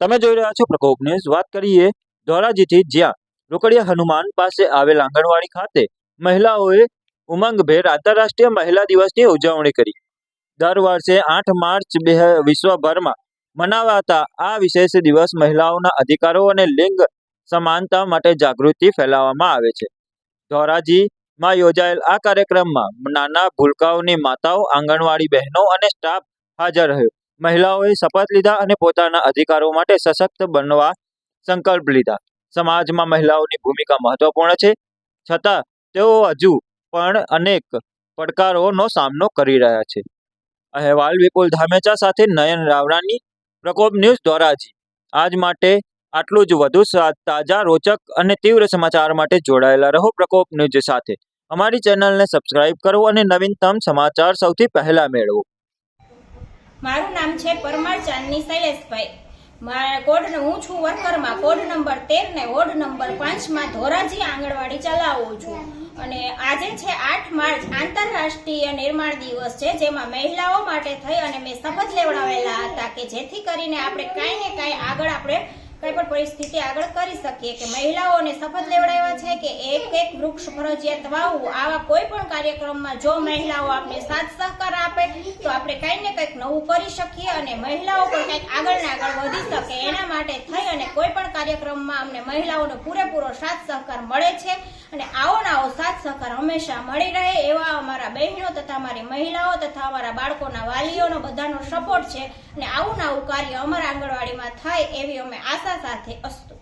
તમે જોઈ રહ્યા છો પ્રકોપ ન્યૂઝ વાત કરીએ ધોરાજીથી, જ્યાં રોકડિયા હનુમાન પાસે આવેલ આંગણવાડી ખાતે મહિલાઓએ ઉમંગભેર આંતરરાષ્ટ્રીય મહિલા દિવસની ઉજવણી કરી. દર વર્ષે આઠ માર્ચ બે વિશ્વભરમાં મનાવાતા આ વિશેષ દિવસ મહિલાઓના અધિકારો અને લિંગ સમાનતા માટે જાગૃતિ ફેલાવવામાં આવે છે. ધોરાજીમાં યોજાયેલ આ કાર્યક્રમમાં નાના ભૂલકાઓની માતાઓ, આંગણવાડી બહેનો અને સ્ટાફ હાજર રહ્યો. મહિલાઓએ શપથ લીધા અને પોતાના અધિકારો માટે સશક્ત બનવા સંકલ્પ લીધા. સમાજમાં મહિલાઓની ભૂમિકા મહત્વપૂર્ણ છે. છતાં, તેઓ હજુ પણ અનેક પડકારોનો સામનો કરી રહ્યા છે. અહેવાલ વિપુલ ધામેચા સાથે નયન રાવરાની પ્રકોપ ન્યૂઝ ધોરાજી. આજ માટે આટલું જ. વધુ તાજા, રોચક અને તીવ્ર સમાચાર માટે જોડાયેલા રહો પ્રકોપ ન્યૂઝ સાથે. અમારી ચેનલને સબસ્ક્રાઇબ કરો અને નવીનતમ સમાચાર સૌથી પહેલા મેળવો. મારું નામ છે પરમાર ચાંદની શૈલેષભાઈ. મારા કોડ હું છું વર્કરમાં. કોડ નંબર તેર ને વોર્ડ નંબર પાંચમાં ધોરાજી આંગણવાડી ચલાવું છું. અને આજે છે આઠ માર્ચ, આંતરરાષ્ટ્રીય નિર્માણ દિવસ છે, જેમાં મહિલાઓ માટે થઈ અને મેં શપથ લેવડાવેલા હતા કે જેથી કરીને આપણે કાંઈ ને કાંઈ આગળ આપણે કઈ પણ પરિસ્થિતિ આગળ કરી શકીએ કે મહિલાઓને શપથ લેવડાવ્યા છે કે એક એક વૃક્ષ ફરજિયાત વાવવું. આવા કોઈ પણ કાર્યક્રમમાં જો મહિલાઓ આપણે સાથ સહકાર તો આપણે કંઈક ને કંઈક નવું કરી શકીએ અને મહિલાઓ પણ કંઈક આગળ ને આગળ વધી શકે. એના માટે થઈ અને કોઈ પણ કાર્યક્રમમાં અમને મહિલાઓનો પૂરેપૂરો સાથ સહકાર મળે છે અને આવો ને આવો સાથ સહકાર હંમેશા મળી રહે એવા અમારા બહેનો તથા અમારી મહિલાઓ તથા અમારા બાળકોના વાલીઓનો બધાનો સપોર્ટ છે અને આવું ને આવું કાર્ય અમારા આંગણવાડીમાં થાય એવી અમે આશા સાથે અસ્તુ